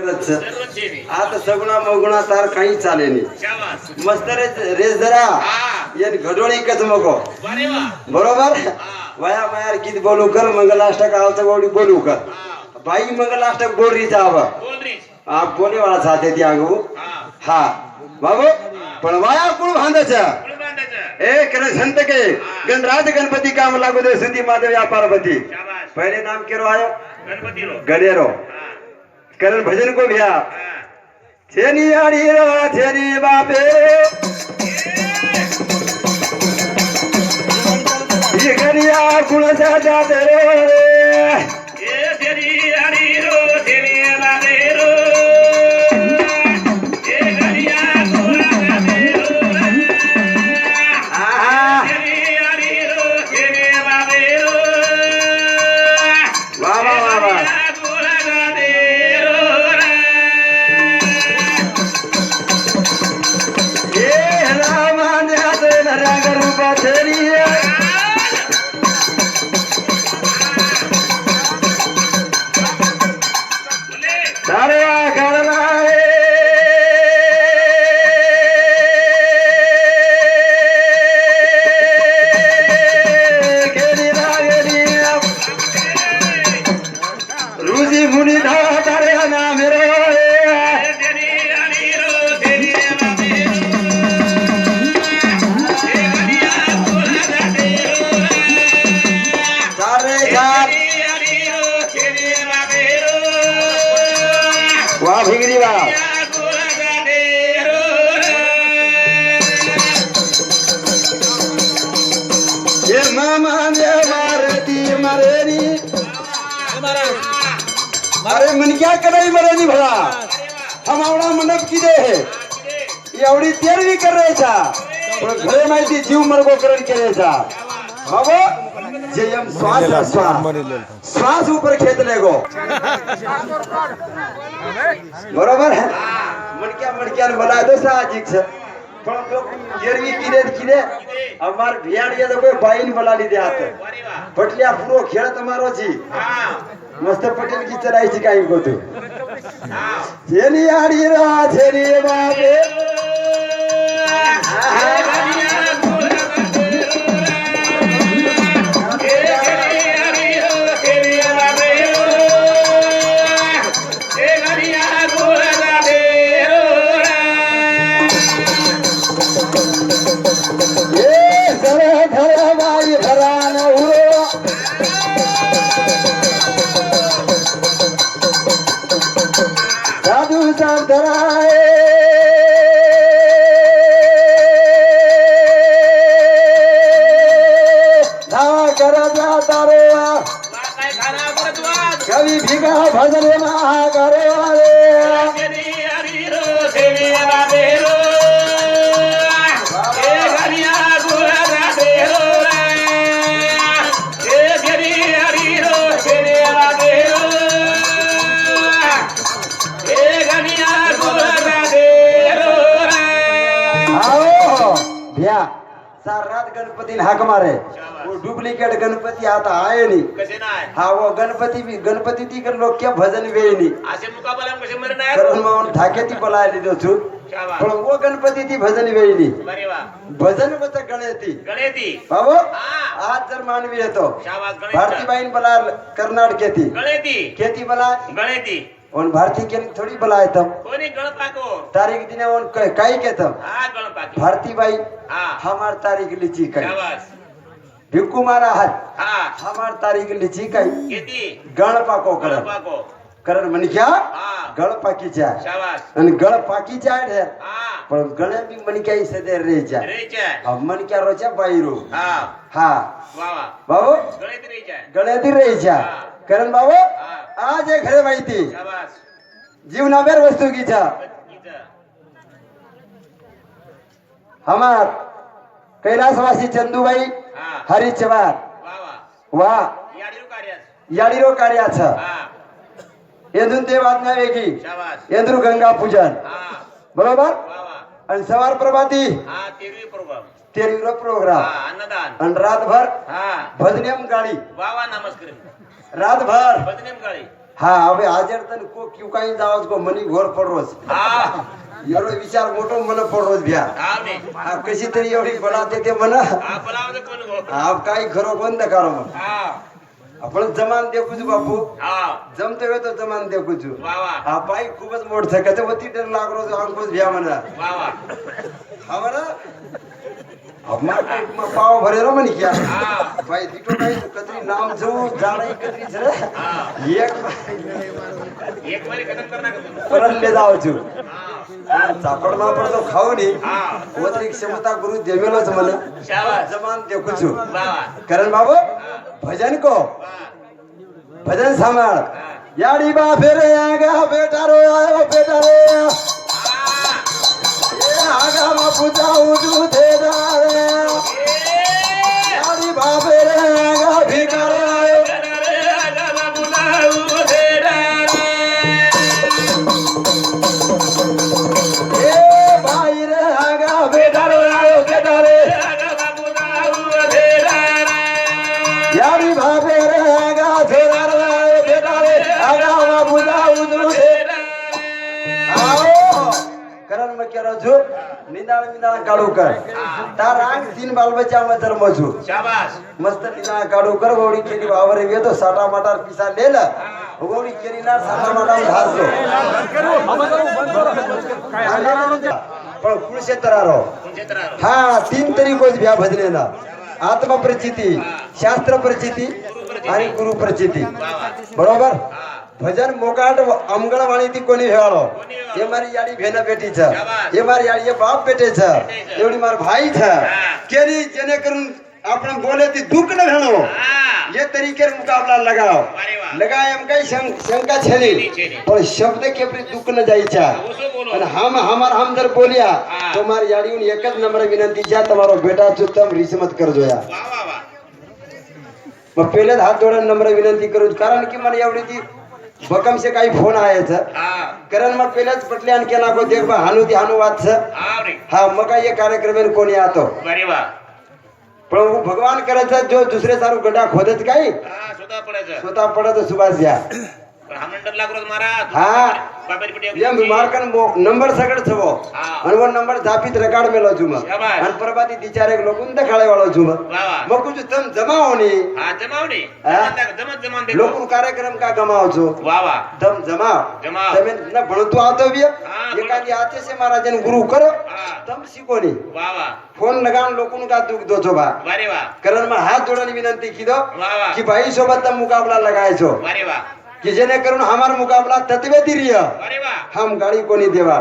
आता सगुणा मगुणा तार काही चालेनी शाबास. मस्त रे रेस हा. येन घडोळी कच मगो. बरोबर वया मायार गीत बोलू कर मंगलाष्टक आवचं गोडी बोलू कर हा. बाई मंगलाष्टक बोल री जाव. आप बोले वाला चाहते ती आगू हा. हा बाबू पण वाया कुळ बांधायचं? ए करे संत के गणराज गणपती काम लागू दे सुधी माधव या पार्वती. पहले नाम केरो आयो गणपती. गणेरो हा. करण भजन को भैया छेनी आड़ी रा छेनी बापे। ये गनिया कुळ साजा दे रे। ये तेरी आड़ी रो, तेरी लाले பெரிய अरे मन क्या कराई मरेनी भला हम आवडा मंडप किदे है एवढी तेरवी करायचा पण घरे माहिती जीव मरगो करण करायचा बाबा जयम श्वास श्वास श्वास ऊपर खेचले गो बरोबर है? मणक्या मणक्यान बोला तो साहजिक ગેરવી કીધે કીધે અમાર ભિયાણીએ તો કોઈ ભાઈ બોલા લીધે હાથે. ભટલે આ પૂરો ખેડ તમારો જી મસ્ત પટેલ કી ચલાઈ છે કાઈ ગોતું साधू संतराय धावा करत तारोळा कवी भिगा भजन सार रात गणपती हाक मारे डुप्लिकेट गणपती आता आहे नाही हा वो गणपती गणपती ती लोक भजन वेळी करून मग धाक्याती बोलायला देतो शाबास. पण वो गणपती ती भजन वेळी भजन होत गणती. गळेती बाबू हा. आज जर मानवी येतो. भारतीबाईन बोला कर्नाटक येती गळेती खेती बोला गळेती और भारती के थोड़ी बोला येतं कोणी गळपाको तारीख दिने उन काही कहतं हा गळपाकी भारतीबाई हा। हमार तारीख लिची काही शाबास भिक्कू मारा हात हा। हमार तारीख लिची काही किती? गणपाको करत गळपाको कारण। म्हणक्या हा। गळपाकीच्या शाबास आणि गळपाकीच्या आहे हा। पण गळ्या बी मणक्याही सदे रेच्या रेच्या मणक्या रोच्या बाईरो। हा। हा। बाबू? गळ्याती रेच्या हा. कारण बाबू? आज एक खरे माहिती. जीवनाभर वस्तू गीचा. हमार कैलासवासी चंदूबाई हा. हरी चवार वा याडिरो कार्याचं. हा. येदून ते वाचण्या वेगळी येदूर गंगा पूजन. हा. बरोबर? आणि सवार प्रभाती तेरवी प्रोग्राम आणि रातभर हा. भजनेम गाळी. वा नमस्कार. रातभर. बदनेम गाळी. हा अभे हाजर तर को क्यू काही जावाच को मनी घोर पडरोज हा. एवढं विचार मोठो मला पडरोज भ्या. हा कशी तरी एवढी बनाते ते मना काही खरो बंद करो मग. आपण जमान देखूच बापू. हा. जमतो तो जमान देखूच. हा पाय खूपच मोठ सकत वती डर लागलो अंकुश भ्या म्हणा. हा म्हणा અમાર પેટમાં પાવ ભરેલો મને ક્યાં ભાઈ દીટો કઈ કતરી નામ જવું જાણે કતરી છે એક એક વારી ખતમ કર નાખો તું. પરત લે જાવ છું. ચાપડમાં પણ તો ખાવ નહીં. ઓતરી ક્ષમતા ગુરુ દેવેલો છે મને. જમાન દેખું છું. કરણ બાબુ ભજન કો ભજન સાંભળ. યાડી બા ફેરે આગા બેટા રો આયો બેટા રે నాగమ పూజ ఉజు దే దారి బాబే मिना काळूकर तारांग तीन बालबच्या मस्त मिना काळूकर गोडी केली वावर येतो साठा माटार पिसा लेला गोडी केली ना साठा माटार घासलो. पण हा तीन तरी कोच भ्या भजलेला. आत्मा प्रचिती शास्त्र प्रचिती आणि गुरु प्रचिती. बरोबर? ભજન મોકાટ અમગળ વાણી થી કોની હેવાળો એ મારી યાડી ભેના બેટી છે એ મારી યાડી એ બાપ બેટે છે એવડી માર ભાઈ છે કેરી જેને કરું આપણે બોલે થી દુઃખ ન ભેણો ये तरीके से मुकाबला लगाओ अरे वाह। लगाए એમ કઈ શં- શંકા છે નહીં પણ શબ્દ કે આપણી દુઃખ ન જાય છે અને હમ હમાર હમદર બોલ્યા હા. તો મારી યાડીઓની એક જ નંબર વિનંતી છે તમારો બેટા છું તમ રીસ મત કરજો યાર मग पहिले हात जोडून नम्र विनंती करू कारण की मला एवढी ती भकम से काही फोन आहे कारण मग पहिल्याच पटले आणखी नको देख हानू ती हानू वाच. हा मग काय कार्यक्रम कोणी आतो? प्रभू भगवान करायचा जो दुसरे सारू गड्डा खोदत काही? स्वतः पडायचं. स्वतः पडत सुभाष द्या હા. એમ મારકન નંબર સગડ થવો. અને નંબર જાપીત રકાડ મેલો છું અને પરબાતી દિચારે લોકો ને દેખાડે વાળો છું મકું છું તમ જમાવો ની. હા જમાવો ની. જમા જમા દે લોકો ગુરુ કરો તમ શીખો ની. ફોન લગાણ લોકો નું દો છો કરણમાં હાથ જોડવાની વિનંતી કીધો કે ભાઈ સોબત મુકાબલા લગાય છો. की जेने करून हमार मुकाबला तत्वे दिरिय। हम गाड़ी कोनी देवा?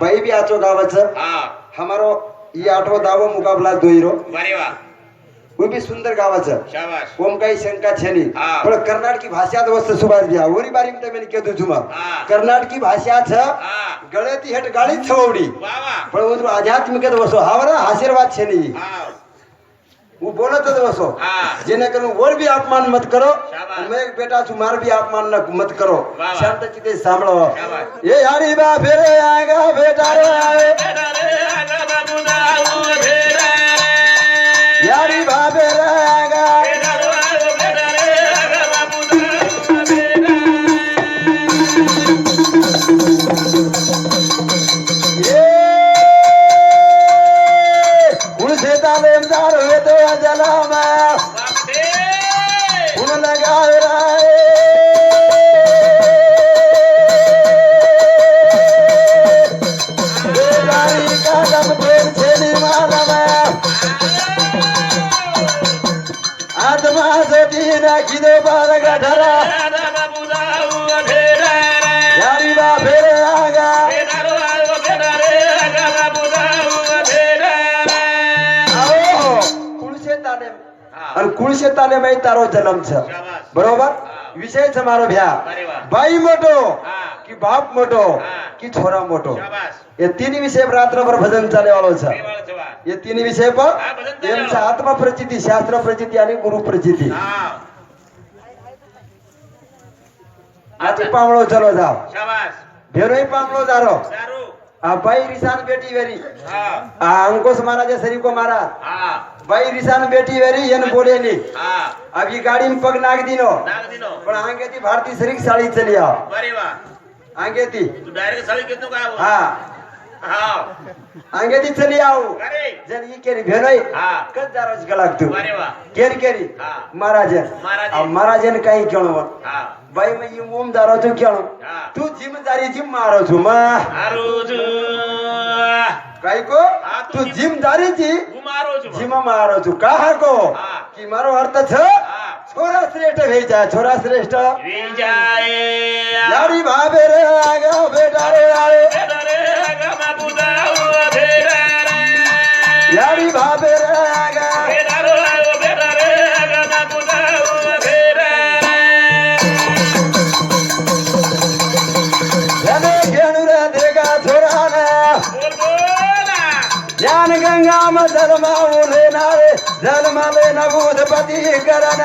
भाई भी आचो गावच। हमारो ये आठो दावो मुकाबला दोईरो। वो। भी सुंदर गावाच। ओम काही शंका छे छेनी पण कर्नाटकी भाषात वस्त सुभाष द्या। ओरी बारी म्हणते मी केतू झुमा कर्नाटकी भाषाच गळती हेट गाळीत छवडी पण आध्यात्मिकत वसो। हावरा आशीर्वाद छे छेनी હું આધ્યાત્મિક જ વસો હાવરા આશીર્વાદ છે નહીં હું બોલો તો જ વસો જેને કરું ઓર બી અપમાન મત કરો શાબાશ. અને મેં એક બેટા છું માર બી અપમાન ન મત કરો વાહ. શાંત ચિત્તે સાંભળો શાબાશ. એ યારી બા ફેરે આગા બેટા રે આવે યારી અને કુળસેતાને ભાઈ તારો જન્મ છે બરોબર વિષય છે મારો ભ્યા. ભાઈ મોટો. કે બાપ મોટો. કે છોરા મોટો એ તીન વિષય પર રાત્રભર ભજન ચાલે વાળો છે એ તીન વિષય પર એમ છે આત્મા પ્રચિતિ શાસ્ત્ર પ્રચિતિ અને ગુરુ પ્રચિતિ આથી પામળો ચલો જાઓ ભેરો પામળો જારો આ ભાઈ રિસાન બેટી વેરી હા આ અંકુશ મહારાજે શરીકો મારા હા ભાઈ રિસાન બેટી વેરી એને બોલે નહીં હા આવી ગાડીમાં પગ નાખ દીનો નાગદીનો પણ આંગેથી ભારતી શરીક સાડી ચલી આવ વારે વાહ આંગેથી તું ડાયરેક્ટ સાળી કેટલું કાવ હા હા अंगेदी चली आओ जर ही केरी भेनोई कस जाराज का लागतो? Carry carry. महाराज. महाराजन काही केळो बाई मी ही ओम दाराजो केळो तू जिम जिमदारी जिम माराजो मा. काही को तू जिमदारीची जिमा माराजो का हा. को की मारो अर्थ छ? छोरा श्रेष्ठ भेजा छोरा श्रेष्ठ. यारी बाप శ్రీరామ ధర్మావు లేనారే ధర్మలే నభూధపతి కరణ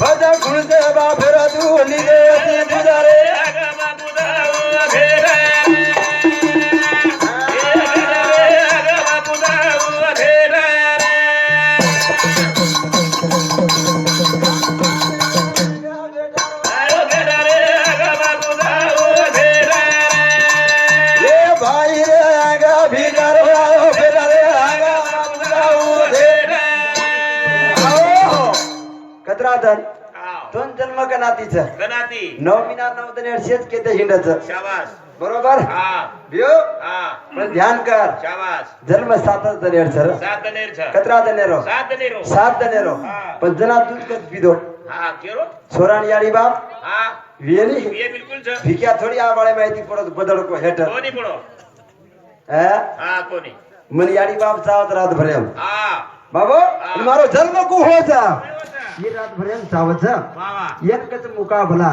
పద కుణితే బాబురదు నిదే भद्राधन दोन जन्म गणातीच. गणाती. नवमीना नवदन वर्षेच केते हिंडच. शाबास. बरोबर? ध्यान कर. जन्म सातच दनेर सर कतरा दनेरो सात दनेरो पण जना दूध कच पिदो सोरान यारी बाप. बिलकुल भिक्या थोडी आबाळे माहिती पडत बदल को हेट. कोणी पडो? हा? कोणी? मन यारी बाप चावत रात भरेम बाबो मारो जन्म कु हो जा. ही रातभर सावध एकच मुका भला